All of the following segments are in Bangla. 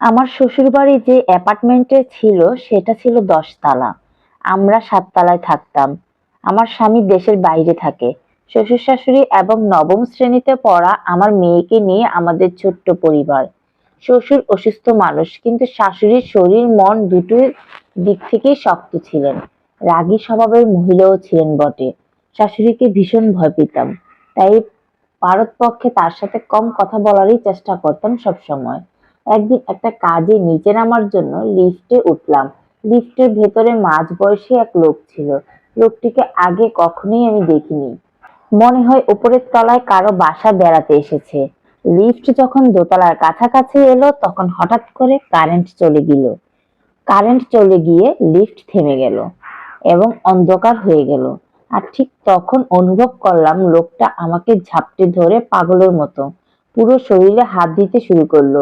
আমার শ্বশুরবাড়ি যে অ্যাপার্টমেন্টে ছিল, সেটা ছিল দশতলা। আমরা সাততলায় থাকতাম। আমার স্বামী দেশের বাইরে থাকে। শ্বশুর শাশুড়ি এবং নবম শ্রেণীতে পড়া আমার মেয়েকে নিয়ে আমাদের ছোট্ট পরিবার। শ্বশুর অসুস্থ মানুষ, কিন্তু শাশুড়ির শরীর, মন দুটোই দিক থেকেই শক্ত ছিলেন। রাগী স্বভাবের মহিলাও ছিলেন বটে। শাশুড়িকে ভীষণ ভয় পেতাম। তাই পারতপক্ষে তার সাথে কম কথা বলারই চেষ্টা করতাম সব সময় একদিন একটা কাজে নিচে নামার জন্য লিফটে উঠলাম। লিফটের ভেতরে মাঝ বয়সী এক লোক ছিল। লোকটিকে আগে কখনোই আমি দেখিনি। মনে হয় উপরের তলায় কারও বাসা বেড়াতে এসেছে। লিফট যখন দোতলার কাছাকাছি এলো, তখন হঠাৎ করে কারেন্ট চলে গেল। কারেন্ট চলে গিয়ে লিফট থেমে গেল এবং অন্ধকার হয়ে গেল। আর ঠিক তখন অনুভব করলাম লোকটা আমাকে ঝাপটে ধরে পাগলের মতো। পুরো শরীরে হাত দিতে শুরু করল।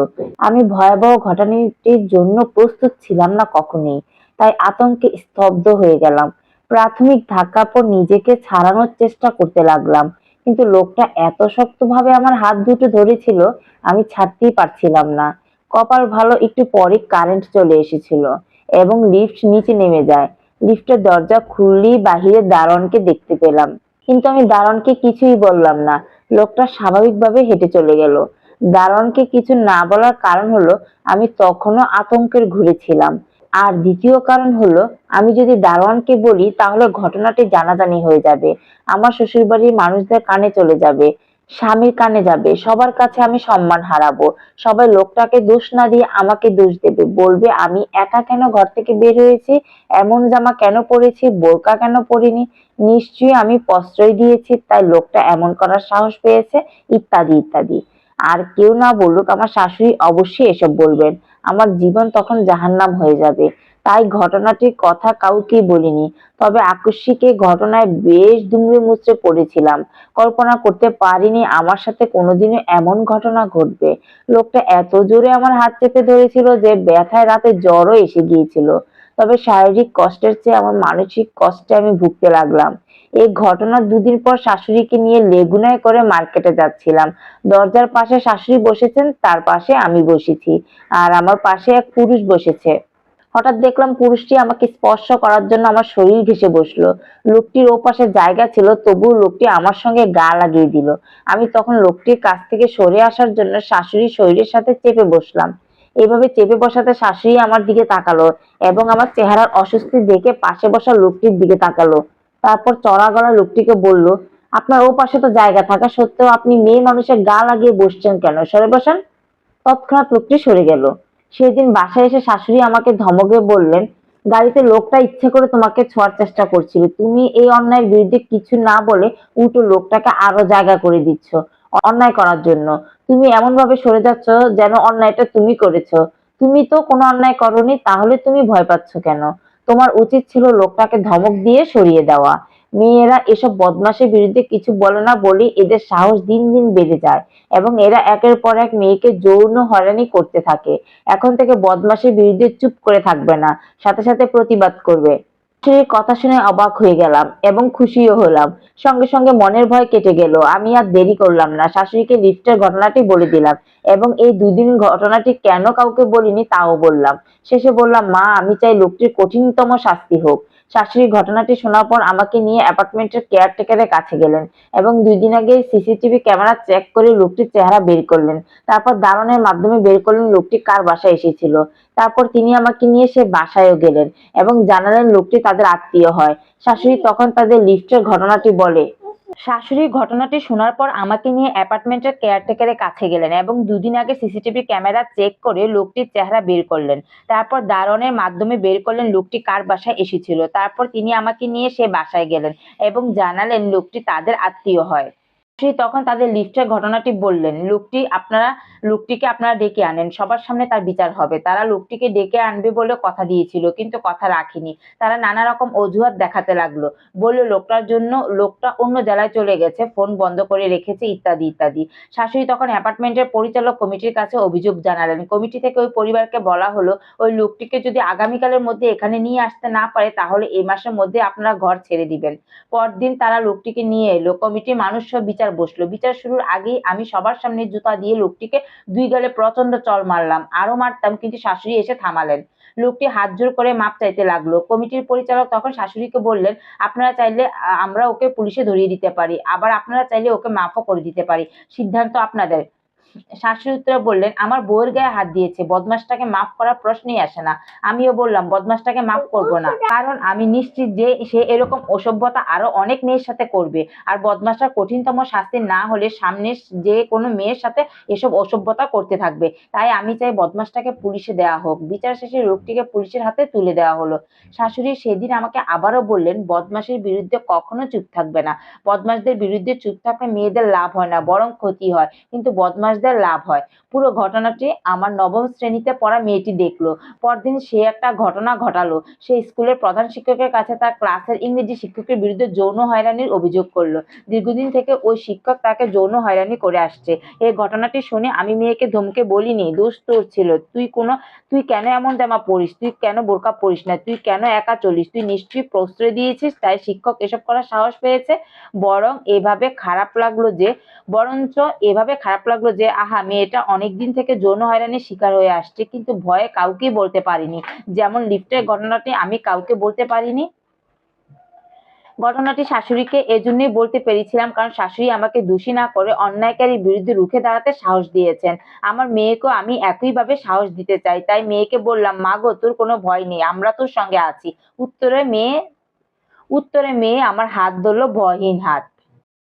আমি ভয়াবহ ঘটনাটির জন্য প্রস্তুত ছিলাম না কখনোই, তাই আতঙ্কে স্তব্ধ হয়ে গেলাম। প্রাথমিক ধাক্কার পর নিজেকে ছাড়ানোর চেষ্টা করতে লাগলাম, কিন্তু লোকটা এত শক্তভাবে আমার হাত দুটো ধরেছিল, আমি ছাড়তেই পারছিলাম না। কপাল ভালো, একটু পরে কারেন্ট চলে এসেছিল এবং লিফট নিচে নেমে যায়। লিফটের দরজা খুললেই বাহিরে দারোয়ানকে দেখতে পেলাম। কিন্তু আমি দারোয়ানকে কিছুই বললাম না। লোকটা স্বাভাবিকভাবে হেঁটে চলে গেল। দারোয়ানকে কিছু না বলার কারণ হলো, আমি তখনও আতঙ্কের ঘুরে ছিলাম। আর দ্বিতীয় কারণ হলো, আমি যদি দারোয়ানকে বলি, তাহলে ঘটনাটি জানাজানি হয়ে যাবে। আমার শ্বশুরবাড়ির মানুষদের কানে চলে যাবে। স্বামীর কানে যাবে, সবার কাছে আমি সম্মান হারাবো, সবাই লোকটাকে দোষ না দিয়ে আমাকে দোষ দেবে, বলবে আমি একা কেন ঘর থেকে বের হয়েছি, এমন জামা কেন পরেছি, বোরকা কেন পরিনি, নিশ্চয়ই আমি প্রশ্রয় দিয়েছি, তাই লোকটা এমন করার সাহস পেয়েছে, ইত্যাদি ইত্যাদি। আর কেউ না বলুক, আমার শাশুড়ি অবশ্যই এসব বলবেন, আমার জীবন তখন জাহান্নাম হয়ে যাবে। তাই ঘটনাটির কথা কাউকেই বলিনি। তবে আকস্মিক এই ঘটনায় বেশ দুমড়ে মুচড়ে পড়েছিলাম। কল্পনা করতে পারিনি আমার সাথে কোনোদিনও এমন ঘটনা ঘটবে। লোকটা এত জোরে আমার হাত চেপে ধরেছিল যে ব্যথায় রাতে জ্বরও এসে গিয়েছিল। তবে শারীরিক কষ্টের চেয়ে আমার মানসিক কষ্টে আমি ভুগতে লাগলাম। এই ঘটনার দুদিন পর শাশুড়িকে নিয়ে লেগুনায় করে মার্কেটে যাচ্ছিলাম। দরজার পাশে শাশুড়ি বসেছেন, তার পাশে আমি বসেছি। আর আমার পাশে এক পুরুষ বসেছে। হঠাৎ দেখলাম পুরুষটি আমাকে স্পর্শ করার জন্য আমার শরীর ঘেসে বসল। লোকটির ওপাশে জায়গা ছিল, তবুও লোকটি আমার সঙ্গে গা লাগিয়ে দিল। আমি তখন লোকটির কাছ থেকে সরে আসার জন্য শাশুড়ি শরীরের সাথে চেপে বসলাম। এভাবে চেপে বসাতে শাশুড়ি আমার দিকে তাকালো এবং আমার চেহারার অস্বস্তি দেখে পাশে বসা লোকটির দিকে তাকালো। তারপর চড়া গলা লোকটিকে বলল, আপনার ও পাশে তো জায়গা থাকা সত্ত্বেও আপনি মেয়ে মানুষের গা লাগিয়ে বসছেন কেন? সরে বসেন। তৎক্ষণাৎ লোকটি সরে গেল। সেদিন বাসায় এসে শাশুড়ি আমাকে ধমকে বললেন, গাড়িতে লোকটা ইচ্ছে করে তোমাকে ছোঁয়ার চেষ্টা করছিল। তুমি এই অন্যায়ের বিরুদ্ধে কিছু না বলে উল্টো লোকটাকে আরও জায়গা করে দিচ্ছ, অন্যায় করার জন্য। তুমি এমন ভাবে সরে যাচ্ছ যেন অন্যায়টা তুমি করেছ। তুমি তো কোনো অন্যায় করনি, তাহলে তুমি ভয় পাচ্ছ কেন? তোমার উচিত ছিল লোকটাকে ধমক দিয়ে সরিয়ে দেওয়া। মেয়েরা এসব বদমাশের বিরুদ্ধে কিছু বলে না বলে এদের সাহস দিন দিন বেড়ে যায় এবং এরা একের পর এক মেয়েকে যৌন হয়রানি করতে থাকে। এখন থেকে বদমাশের বিরুদ্ধে চুপ করে থাকবে না, সাথে সাথে প্রতিবাদ করবে। শাশুড়ির কথা শুনে অবাক হয়ে গেলাম এবং খুশিও হলাম। সঙ্গে সঙ্গে মনের ভয় কেটে গেল। আমি আর দেরি করলাম না, শাশুড়িকে লিফটের ঘটনাটি বলে দিলাম এবং এই দুদিন ঘটনাটি কেন কাউকে বলিনি তাও বললাম। শেষে বললাম, মা, আমি চাই লোকটির কঠিনতম শাস্তি হোক। শাশুড়ি ঘটনাটি শোনার পর আমাকে নিয়ে অ্যাপার্টমেন্টের কেয়ারটেকারের কাছে গেলেন এবং দুই দিন আগে সিসিটিভি ক্যামেরা চেক করে লোকটির চেহারা বের করলেন। তারপর দারণের মাধ্যমে বের করলেন লোকটি কার বাসায় এসেছিল। তারপর তিনি আমাকে নিয়ে সে বাসায়ও গেলেন এবং জানালেন লোকটি তাদের আত্মীয় হয়। শাশুড়ি তখন তাদের লিফটের ঘটনাটি বলে। শাশুড়ি ঘটনাটি শোনার পর আমাকে নিয়ে অ্যাপার্টমেন্টের কেয়ারটেকারের কাছে গেলেন এবং দুদিন আগে সিসিটিভি ক্যামেরা চেক করে লোকটির চেহারা বের করলেন। তারপর দারণের মাধ্যমে বের করলেন লোকটি কার বাসায় এসেছিল। তারপর তিনি আমাকে নিয়ে সে বাসায় গেলেন এবং জানালেন লোকটি তাদের আত্মীয় হয়। সে তখন তাদের লিফটের ঘটনাটি বললেন। লোকটি, আপনারা লোকটিকে আপনারা ডেকে আনেন। সবার সামনে তার বিচার হবে। তারা লোকটিকে ডেকে আনবে বলে কথা দিয়েছিল, কিন্তু কথা রাখেনি। তারা নানা রকম অজুহাত দেখাতে লাগল। বলল, লোকটার জন্য, লোকটা অন্য জেলায় চলে গেছে, ফোন বন্ধ করে রেখেছে, ইত্যাদি ইত্যাদি। শাশুড়ি তখন অ্যাপার্টমেন্টের পরিচালক কমিটির কাছে অভিযোগ জানালেন। কমিটি থেকে ওই পরিবারকে বলা হলো, ওই লোকটিকে যদি আগামীকালের মধ্যে এখানে নিয়ে আসতে না পারে, তাহলে এই মাসের মধ্যে আপনারা ঘর ছেড়ে দিবেন। পরদিন তারা লোকটিকে নিয়ে এলো। কমিটির মানুষ বিচার বসল। বিচার শুরুর আগেই আমি সবার সামনে জুতা দিয়ে লোকটিকে দুই গালে প্রচণ্ড চল মারলাম, আরও মারতাম কিন্তু শাশুড়ি এসে থামালেন। লোকটি হাত জোর করে মাপ চাইতে লাগল। কমিটির পরিচালক তখন শাশুড়িকে বললেন, আপনারা চাইলে আমরা ওকে পুলিশে ধরিয়ে দিতে পারি, আবার আপনারা চাইলে ওকে মাফও করে দিতে পারি। সিদ্ধান্ত আপনাদের। শাশুড়ি উত্তরে বললেন, আমার বউয়ের গায়ে হাত দিয়েছে বদমাসটাকে মাফ করার প্রশ্নই আসে না। আমিও বললাম বদমাসটাকে মাফ করব না, কারণ আমি নিশ্চিত যে সে এরকম অসভ্যতা আরও অনেক মেয়ের সাথে করবে। আর বদমাসটার কঠিনতম শাস্তি না হলে সামনে যে কোনো মেয়ের সাথে এসব অসভ্যতা করতে থাকবে। তাই আমি চাই বদমাসটাকে পুলিশে দেওয়া হোক। বিচার শেষে লোকটিকে পুলিশের হাতে তুলে দেওয়া হলো। শাশুড়ি সেদিন আমাকে আবারও বললেন বদমাসের বিরুদ্ধে কখনো চুপ থাকবে না। বদমাসদের বিরুদ্ধে চুপ থাকলে মেয়েদের লাভ হয় না, বরং ক্ষতি হয়। কিন্তু বদমাসদের লাভ হয়। পুরো ঘটনাটি আমার নবম শ্রেণীতে পড়া মেয়েটি দেখল। পরদিন সে একটা ঘটনা ঘটালো। সে স্কুলের প্রধান শিক্ষকের কাছে তার ক্লাসের ইংরেজি শিক্ষকের বিরুদ্ধে যৌন হয়রানির অভিযোগ করল। দীর্ঘদিন থেকে ওই শিক্ষক তাকে যৌন হয়রানি করে আসছে। এই ঘটনাটি শুনে আমি মেয়েকে ধমকে বলিনি, দোষ তোর ছিল। তুই কোনো, তুই কেন এমন জামা পরিস? তুই কেন বোরকা পরিস না? তুই কেন একা চলিস? তুই নিশ্চয়ই প্রশ্রয় দিয়েছিস, তাই শিক্ষক এসব করার সাহস পেয়েছে? বরং এভাবে খারাপ লাগল যে, বরঞ্চ এভাবে খারাপ লাগল যে আহা, মেয়েটা অনেক দিন থেকে যৌন হয়রানির শিকার হয়ে আসছে, কিন্তু ভয়ে কাউকেই বলতে পারিনি। যেমন লিফটের ঘটনাটি আমি কাউকে বলতে পারিনি। ঘটনাটি শাশুড়িকে এজন্যই বলতে পেরেছিলাম, কারণ শাশুড়ি আমাকে দোষী না করে অন্যায়কারীর বিরুদ্ধে রুখে দাঁড়াতে সাহস দিয়েছেন। আমার মেয়েকেও আমি একইভাবে সাহস দিতে চাই, তাই মেয়েকে বললাম, মা গো, তোর কোনো ভয় নেই, আমরা তোর সঙ্গে আছি। উত্তরে মেয়ে উত্তরে মেয়ে আমার হাত ধরলো ভয়হীন হাত।